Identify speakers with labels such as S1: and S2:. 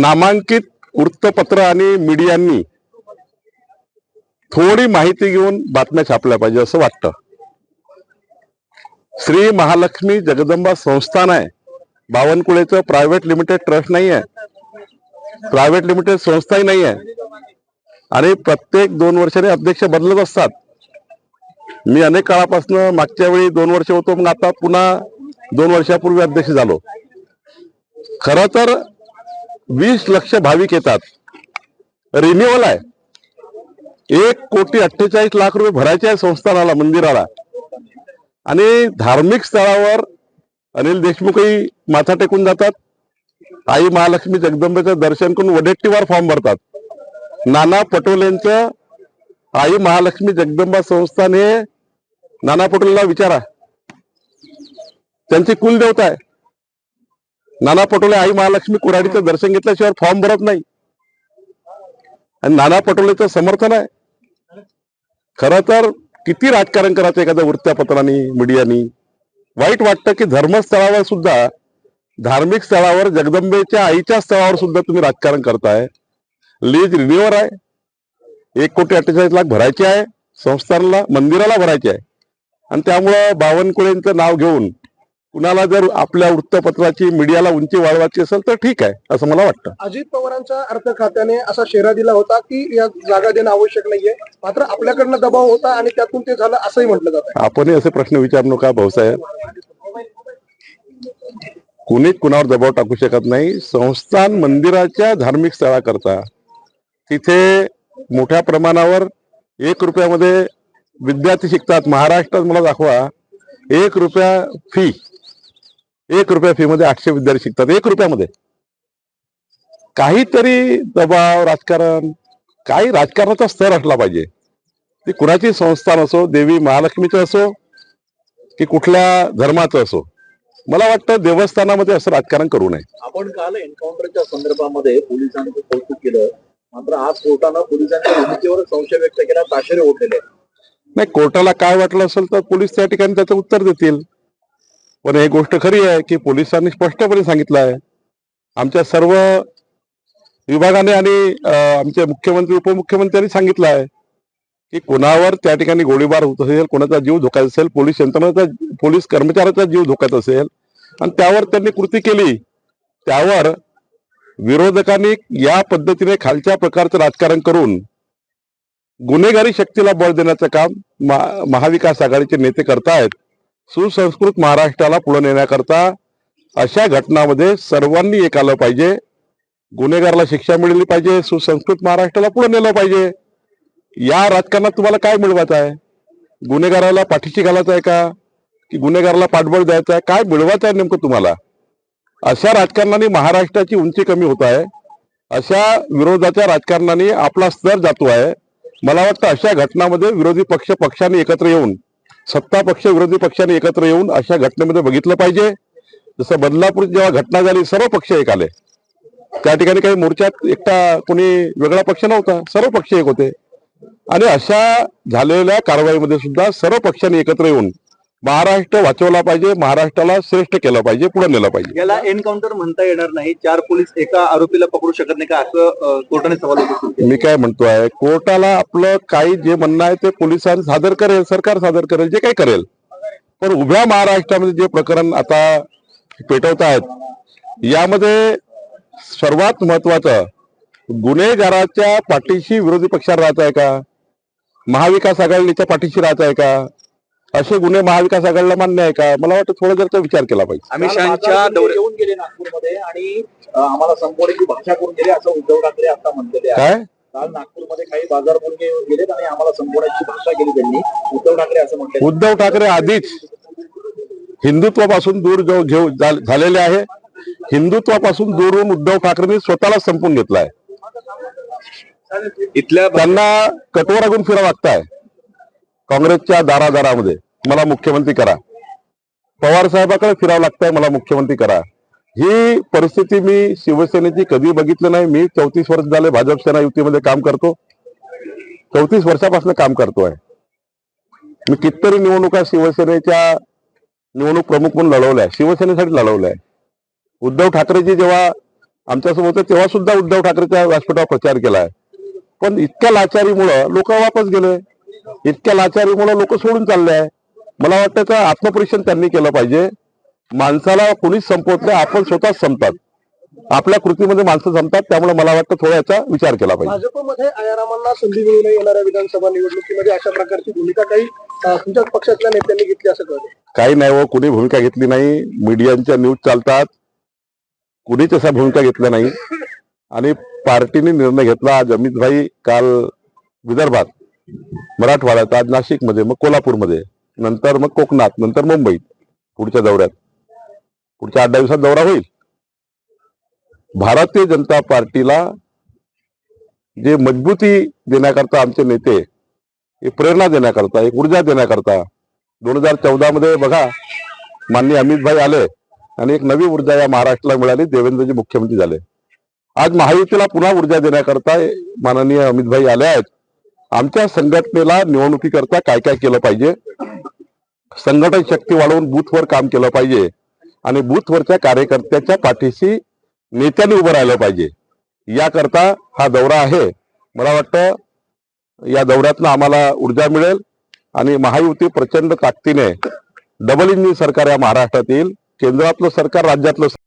S1: नामांकित वृत्तपत्र आणि मीडियांनी थोडी माहिती घेऊन बातम्या छापल्या पाहिजे असं वाटतं. श्री महालक्ष्मी जगदंबा संस्थान आहे. बावनकुळेचं प्रायव्हेट लिमिटेड ट्रस्ट नाही आहे. प्रायव्हेट लिमिटेड संस्थाही नाही आहे. आणि प्रत्येक दोन वर्षाने अध्यक्ष बदलत असतात. मी अनेक काळापासून मागच्या वेळी दोन वर्ष होतो मग आता पुन्हा दोन वर्षापूर्वी अध्यक्ष झालो. खरं तर वीस लक्ष भाविक येतात. रिन्युअल आहे. एक कोटी अठ्ठेचाळीस लाख रुपये भरायचे आहे संस्थानाला मंदिराला. आणि धार्मिक स्थळावर अनिल देशमुखही माथा टेकून जातात. आई महालक्ष्मी जगदंबेचं दर्शन करून वडेट्टीवार फॉर्म भरतात. नाना पटोलेंचं आई महालक्ष्मी जगदंबा संस्थान हे नाना पटोलेला विचारा. त्यांची कुलदेवता आहे. नाना पटोले आई महालक्ष्मी कुऱ्हाडीचं दर्शन घेतल्याशिवाय फॉर्म भरत नाही. आणि नाना पटोलेचं समर्थन आहे. खर तर किती राजकारण करायचं एखाद्या वृत्तपत्रांनी मीडियानी? वाईट वाटतं की धर्मस्थळावर सुद्धा धार्मिक स्थळावर जगदंबेच्या आईच्या स्थळावर सुद्धा तुम्ही राजकारण करताय. लीज रिन्युअर आहे. एक कोटी अठ्ठेचाळीस लाख भरायचे आहे. संस्थानाला मंदिराला भरायचे आहे. आणि त्यामुळं बावनकुळेंचं नाव घेऊन कुणाला जर आपल्या वृत्तपत्राची मीडियाला उंची वाढवायची असेल तर ठीक आहे असं मला वाटतं.
S2: अजित पवारांच्या अर्थ खात्याने असा शेरा दिला होता की या जागा देणं आवश्यक नाहीये. मात्र आपल्याकडनं दबाव होता आणि त्यातून ते झालं असंही म्हटलं जात.
S1: आपणही असे प्रश्न विचारू नका भाऊसाहेब. कुणीच कुणावर दबाव टाकू शकत नाही. संस्थान मंदिराच्या धार्मिक स्थळाकरता तिथे मोठ्या प्रमाणावर एक रुपयामध्ये विद्यार्थी शिकतात. महाराष्ट्रात मला दाखवा एक रुपया फी एक रुपया फी मध्ये आठशे विद्यार्थी शिकतात एक रुपयामध्ये. काहीतरी दबाव राजकारण काही राजकारणाचा स्तर असला पाहिजे. ती कुणाची संस्थान असो देवी महालक्ष्मीचं असो की कुठल्या धर्माचं असो. मला वाटतं देवस्थानामध्ये असं राजकारण करू नये.
S3: आपण काल एन्काउंटरच्या संदर्भामध्ये पोलिसांचं कौतुक केलं. मात्र आज कोर्टानं पोलिसांच्या भूमिकेवर संशय व्यक्त केला ताशेरे ओढलेले.
S1: नाही कोर्टाला काय वाटलं असेल तर पोलीस त्या ठिकाणी त्याचं उत्तर देतील. पण हे गोष्ट खरी आहे की पोलिसांनी स्पष्टपणे सांगितलं आहे. आमच्या सर्व विभागाने आणि आमचे मुख्यमंत्री उपमुख्यमंत्र्यांनी सांगितलं आहे की कोणावर त्या ठिकाणी गोळीबार होत असेल कोणाचा जीव धोक्यात असेल पोलीस यंत्रणेचा पोलीस कर्मचाऱ्याचा जीव धोक्यात असेल आणि त्यावर त्यांनी कृती केली. त्यावर विरोधकांनी या पद्धतीने खालच्या प्रकारचं राजकारण करून गुन्हेगारी शक्तीला बळ देण्याचं काम महा- महाविकास आघाडीचे नेते करतायत. सुसंस्कृत महाराष्ट्राला पुढे नेण्याकरता अशा घटनामध्ये सर्वांनी एक आलं पाहिजे. गुन्हेगाराला शिक्षा मिळाली पाहिजे. सुसंस्कृत महाराष्ट्राला पुढे नेलं पाहिजे. या राजकारणात तुम्हाला काय मिळवायचं आहे? गुन्हेगाराला पाठीशी घालायचं आहे का? की गुन्हेगाराला पाठबळ द्यायचं आहे? काय मिळवायचं आहे नेमकं तुम्हाला? अशा राजकारणाने महाराष्ट्राची उंची कमी होत आहे. अशा विरोधाच्या राजकारणाने आपला स्तर जातो आहे. मला वाटतं अशा घटनामध्ये विरोधी पक्ष पक्षाने एकत्र येऊन सत्ता पक्ष विरोधी पक्षाने एकत्र येऊन अशा घटनेमध्ये बघितलं पाहिजे. जसं बदलापूर जेव्हा घटना झाली सर्व पक्ष एक आले. त्या ठिकाणी काही मोर्चात एकटा कोणी वेगळा पक्ष नव्हता सर्व पक्ष एक होते. आणि अशा झालेल्या कारवाईमध्ये सुद्धा सर्व पक्षांनी एकत्र येऊन महाराष्ट्र वाचवला पाहिजे महाराष्ट्राला श्रेष्ठ केलं पाहिजे पुढे नेलं पाहिजे.
S3: याला एन्काउंटर म्हणता येणार नाही. चार पोलीस एका आरोपीला पकडू शकत नाही का? असं कोर्टाने सवाल.
S1: मी काय म्हणतोय कोर्टाला आपलं काही जे म्हणणं आहे ते पोलिसांनी सादर करेल सरकार सादर करेल जे काही करेल. पण उभ्या महाराष्ट्रामध्ये जे प्रकरण आता पेटवत आहेत यामध्ये सर्वात महत्वाचं गुन्हेगाराच्या पाठीशी विरोधी पक्षाला राहत आहे का? महाविकास आघाडीच्या पाठीशी राहत आहे का? असे गुन्हे महाविकास आघाडीला मान्य आहे का? मला वाटतं थोडा जर विचार केला पाहिजे.
S3: अमित शहाच्या दौऱ्यात
S2: येऊन गेले नागपूरमध्ये आणि आम्हाला संपवण्याची भाषा करून गेले असं उद्धव ठाकरे आता म्हणलेले आहे
S1: काय?
S2: काल नागपूरमध्ये काही बाजार मुलगे येऊन गेलेत आणि आम्हाला संपवण्याची भाषा केली त्यांनी. उद्धव ठाकरे असं म्हटले
S1: उद्धव ठाकरे आधीच हिंदुत्वापासून दूर घेऊ झालेले आहे. हिंदुत्वापासून दूर होऊन उद्धव ठाकरेंनी स्वतःला संपून घेतलाय.
S3: इथल्या
S1: त्यांना कटोरा घेऊन फिरावं लागताय. काँग्रेसच्या दारादारामध्ये मला मुख्यमंत्री करा. पवार साहेबाकडे फिरावं लागतंय मला मुख्यमंत्री करा. ही परिस्थिती मी शिवसेनेची कधी बघितलं नाही. मी चौतीस वर्ष झाले भाजप सेना युतीमध्ये काम करतो. चौतीस वर्षापासून काम करतोय. मी कितीतरी निवडणुका शिवसेनेच्या निवडणूक प्रमुख म्हणून लढवल्या शिवसेनेसाठी लढवल्या. उद्धव ठाकरेजी जेव्हा आमच्यासोबत होते तेव्हा सुद्धा उद्धव ठाकरेच्या व्यासपीठावर प्रचार केलाय. पण इतक्या लाचारीमुळं लोक वापस गेले. इतक्या लाचारीमुळं लोक सोडून चालले आहे? मला वाटतं का आत्मपरीक्षण त्यांनी केलं पाहिजे. माणसाला कोणीच संपवत नाही आपण स्वतःच संपतात. आपल्या कृतीमध्ये माणसं संपतात त्यामुळे मला वाटतं थोडा याचा विचार केला पाहिजे.
S2: भाजपमध्ये आयारामांना संधी मिळू नये येणाऱ्या विधानसभा निवडणुकीमध्ये अशा प्रकारची भूमिका काही अं, तुमच्याच पक्षातल्या नेत्यांनी घेतली असं कळतं?
S1: काही नाही हो कुणी भूमिका घेतली नाही. मीडियांच्या न्यूज चालतात. कुणीच अशा भूमिका घेतल्या नाही. आणि पार्टीने निर्णय घेतला. आज अमित भाई काल विदर्भात मराठवाड्यात आज नाशिकमध्ये मग कोल्हापूरमध्ये नंतर मग कोकणात नंतर मुंबईत पुढच्या दौऱ्यात. पुढच्या आठ दहा दिवसात दौरा होईल. भारतीय जनता पार्टीला जे मजबूती देण्याकरता आमचे नेते हे प्रेरणा देण्याकरता एक ऊर्जा देण्याकरता दोन हजार चौदा मध्ये बघा माननीय अमितभाई आले आणि एक नवी ऊर्जा या महाराष्ट्राला मिळाली देवेंद्रजी मुख्यमंत्री झाले. आज महायुतीला पुन्हा ऊर्जा देण्याकरता माननीय अमितभाई आले आहेत. आमच्या संघटनेला निवडणुकीकरता काय काय केलं पाहिजे? संघटन शक्ती वाढवून बूथवर काम केलं पाहिजे आणि बूथवरच्या कार्यकर्त्याच्या पाठीशी नेत्यांनी उभं राहिलं पाहिजे. याकरता हा दौरा आहे. मला वाटतं या दौऱ्यातनं आम्हाला ऊर्जा मिळेल आणि महायुती प्रचंड ताकदीने डबल इंजिन सरकार या महाराष्ट्रात येईल. केंद्रातलं सरकार राज्यातलं